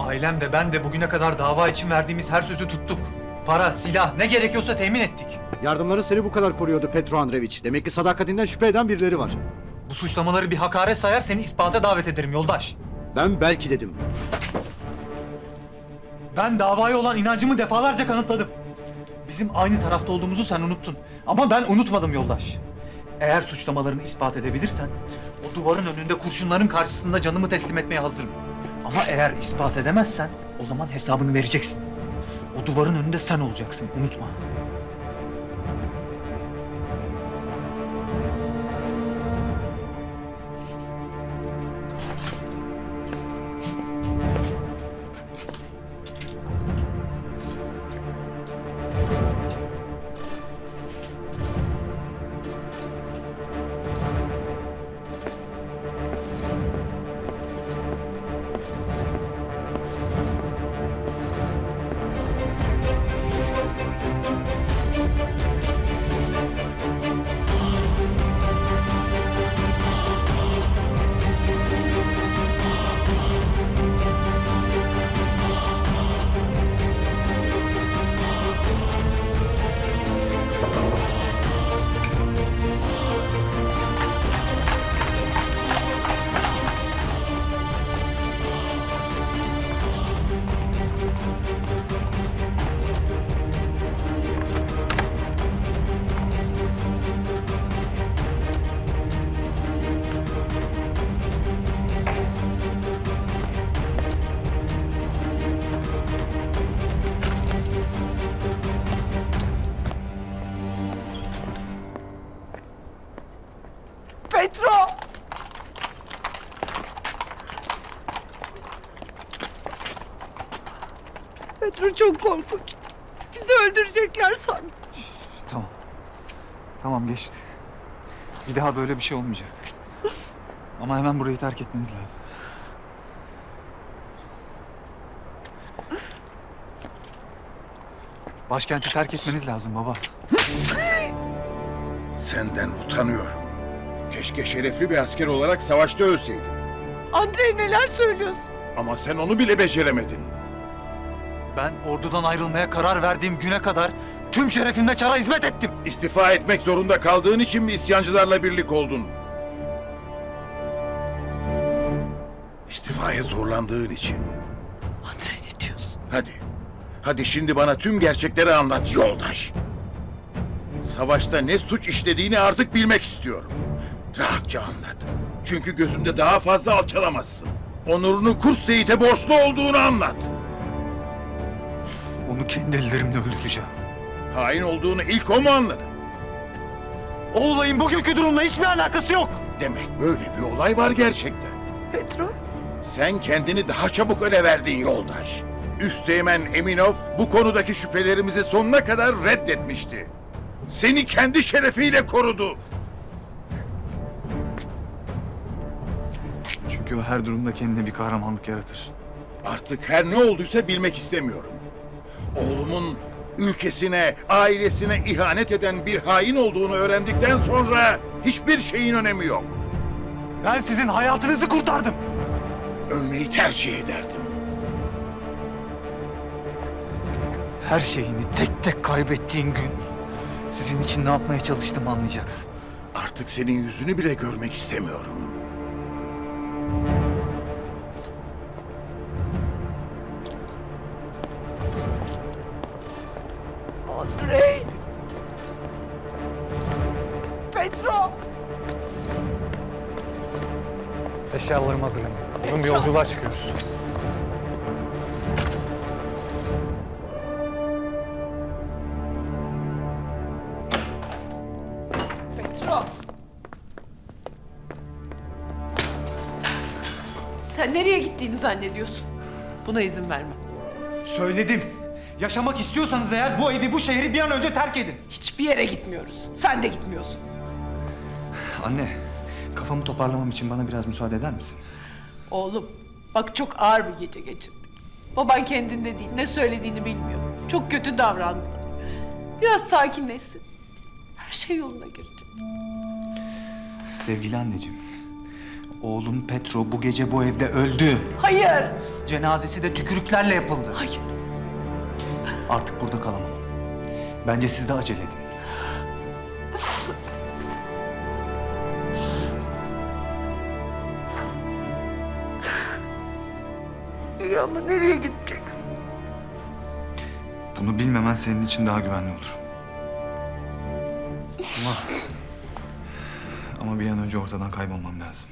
Ailem de ben de bugüne kadar dava için verdiğimiz her sözü tuttuk. Para, silah ne gerekiyorsa temin ettik. Yardımları seni bu kadar koruyordu Petro Andreevich. Demek ki sadakatinden şüphe eden birileri var. Bu suçlamaları bir hakaret sayar seni ispata davet ederim yoldaş. Ben belki dedim. Ben davaya olan inancımı defalarca kanıtladım. Bizim aynı tarafta olduğumuzu sen unuttun. Ama ben unutmadım yoldaş. Eğer suçlamalarını ispat edebilirsen, o duvarın önünde kurşunların karşısında canımı teslim etmeye hazırım. Ama eğer ispat edemezsen, o zaman hesabını vereceksin. O duvarın önünde sen olacaksın, unutma. Petro! Petro çok korkunç. Bizi öldürecekler sandım. Tamam. Tamam geçti. Bir daha böyle bir şey olmayacak. Ama hemen burayı terk etmeniz lazım. Başkenti terk etmeniz lazım baba. Senden utanıyorum. Keşke şerefli bir asker olarak savaşta ölseydin. Andrei neler söylüyorsun? Ama sen onu bile beceremedin. Ben ordudan ayrılmaya karar verdiğim güne kadar tüm şerefimle çara hizmet ettim. İstifa etmek zorunda kaldığın için mi isyancılarla birlik oldun? İstifaya zorlandığın için. Andrei ne diyorsun? Hadi. Hadi şimdi bana tüm gerçekleri anlat yoldaş. Savaşta ne suç işlediğini artık bilmek istiyorum. Rahatça anlat. Çünkü gözümde daha fazla alçalamazsın. Onurunu Kurt Seyit'e borçlu olduğunu anlat. Onu kendi ellerimle öldüreceğim. Hain olduğunu ilk o mu anladı? O olayın bugünkü durumla hiçbir alakası yok. Demek böyle bir olay var gerçekten. Petro? Sen kendini daha çabuk öne verdin yoldaş. Üsteğmen Eminov bu konudaki şüphelerimizi sonuna kadar reddetmişti. Seni kendi şerefiyle korudu. Çünkü o her durumda kendine bir kahramanlık yaratır. Artık her ne olduysa bilmek istemiyorum. Oğlumun ülkesine, ailesine ihanet eden bir hain olduğunu öğrendikten sonra hiçbir şeyin önemi yok. Ben sizin hayatınızı kurtardım. Ölmeyi tercih ederdim. Her şeyini tek tek kaybettiğin gün sizin için ne yapmaya çalıştığımı anlayacaksın. Artık senin yüzünü bile görmek istemiyorum. Petro! Eşyalarımı hazırlayın. Uzun bir yolculuğa çıkıyoruz. Petro! Sen nereye gittiğini zannediyorsun? Buna izin vermem. Söyledim. Yaşamak istiyorsanız eğer bu evi, bu şehri bir an önce terk edin. Hiçbir yere gitmiyoruz. Sen de gitmiyorsun. Anne, kafamı toparlamam için bana biraz müsaade eder misin? Oğlum, bak çok ağır bir gece geçirdik. Baban kendinde değil, ne söylediğini bilmiyor. Çok kötü davrandı. Biraz sakinleşsin. Her şey yoluna girecek. Sevgili anneciğim, Oğlum Petro bu gece bu evde öldü. Hayır. Cenazesi de tükürüklerle yapıldı. Hayır. Artık burada kalamam. Bence siz de acele edin. Ya ama nereye gideceksin? Bunu bilmemen senin için daha güvenli olur. Ama... Ama bir an önce ortadan kaybolmam lazım.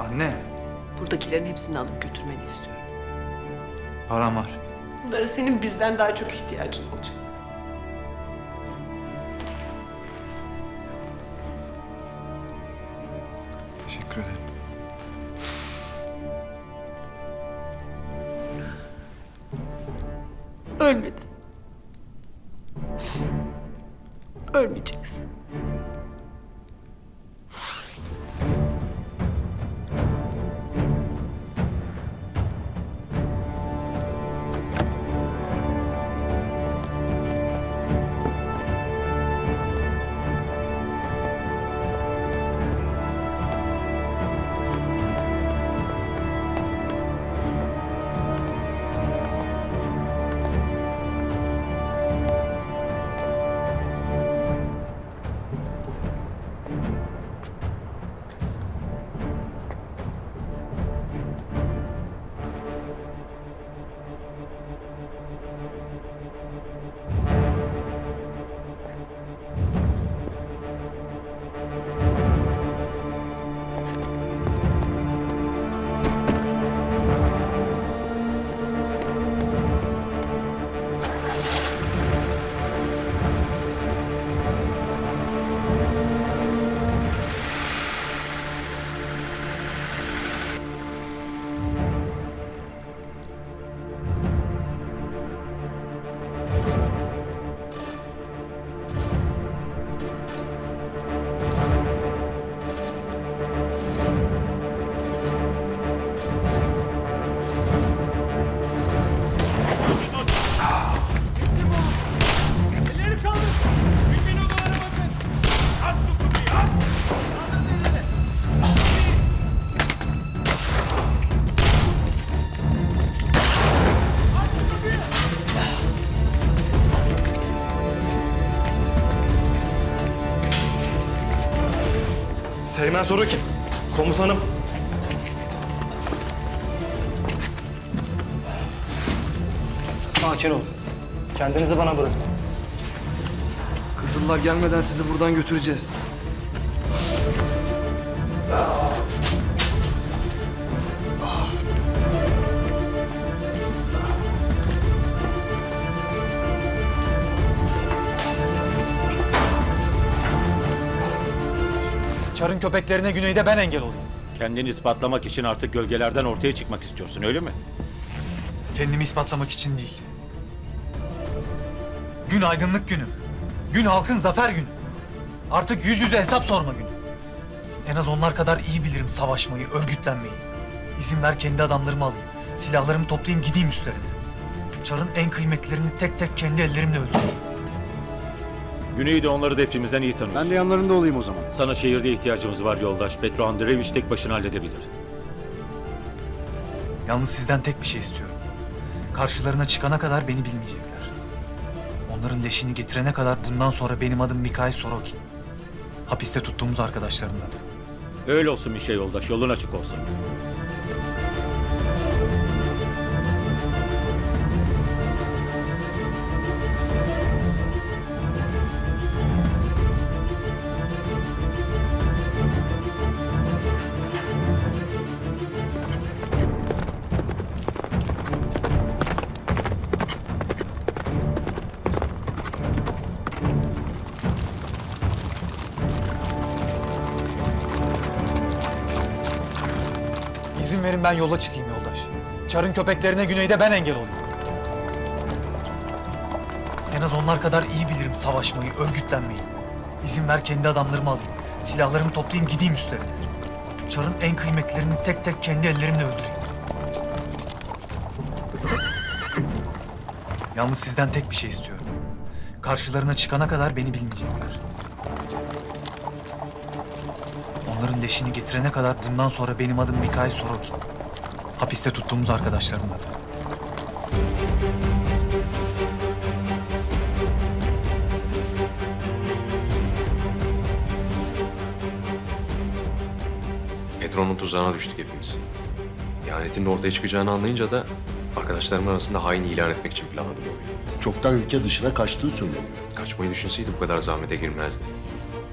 Anne, Buradakilerin hepsini alıp götürmeni istiyorum. param var. Bunlara senin bizden daha çok ihtiyacın olacak. Ölmeyeceksin. Teğmen soru kim? Komutanım. Sakin ol. Kendinizi bana bırakın. Kızıllar gelmeden sizi buradan götüreceğiz. Çarın köpeklerine güneyde ben engel olayım. Kendini ispatlamak için artık gölgelerden ortaya çıkmak istiyorsun öyle mi? Kendimi ispatlamak için değil. Gün aydınlık günü. Gün halkın zafer günü. Artık yüz yüze hesap sorma günü. En az onlar kadar iyi bilirim savaşmayı, örgütlenmeyi. İzin ver kendi adamlarımı alayım. Silahlarımı toplayayım gideyim üstlerine. Çarın en kıymetlilerini tek tek kendi ellerimle öldüreyim. Güney'i de onları da hepimizden iyi tanıyorsun. Ben de yanlarında olayım o zaman. Sana şehirde ihtiyacımız var yoldaş. Petro Andreevich tek başına halledebilir. Yalnız sizden tek bir şey istiyorum. Karşılarına çıkana kadar beni bilmeyecekler. Onların leşini getirene kadar bundan sonra benim adım Mikhail Sorokin. Hapiste tuttuğumuz arkadaşlarımın adı. Öyle olsun bir şey yoldaş. Yolun açık olsun. Ben yola çıkayım yoldaş. Çarın köpeklerine güneyde ben engel olayım. En az onlar kadar iyi bilirim savaşmayı, örgütlenmeyi. İzin ver kendi adamlarımı alayım. Silahlarımı toplayayım gideyim üstlerine. Çarın en kıymetlilerini tek tek kendi ellerimle öldüreyim. Yalnız sizden tek bir şey istiyorum. Karşılarına çıkana kadar beni bilmeyecekler. Onların leşini getirene kadar bundan sonra benim adım Mikail Sorokin. Hapiste tuttuğumuz arkadaşların adı. Petron'un tuzağına düştük hepimiz. İhanetinin ortaya çıkacağını anlayınca da arkadaşlarımın arasında hain ilan etmek için planladım oyunu. Çoktan ülke dışına kaçtığı söyleniyor. Kaçmayı düşünseydi bu kadar zahmete girmezdi.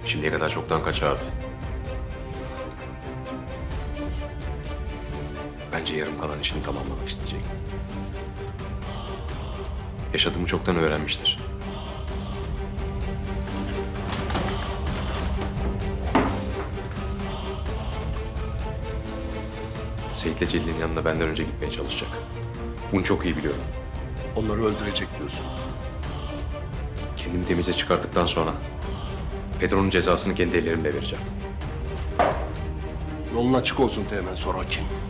Şimdiye kadar çoktan kaçardı. Bence yarım kalan işini tamamlamak isteyecek. Yaşadığımı çoktan öğrenmiştir. Seyit'le Celil'in yanına benden önce gitmeye çalışacak. Bunu çok iyi biliyorum. Onları öldürecek diyorsun. Kendimi temize çıkarttıktan sonra Pedro'nun cezasını kendi ellerimle vereceğim. Yolun açık olsun Teğmen Sorokin.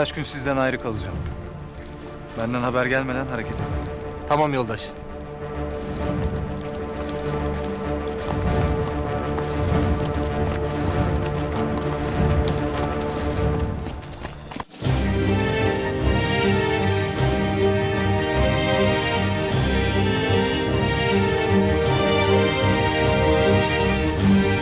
Birkaç gün sizden ayrı kalacağım. Benden haber gelmeden hareket edin. Tamam yoldaş.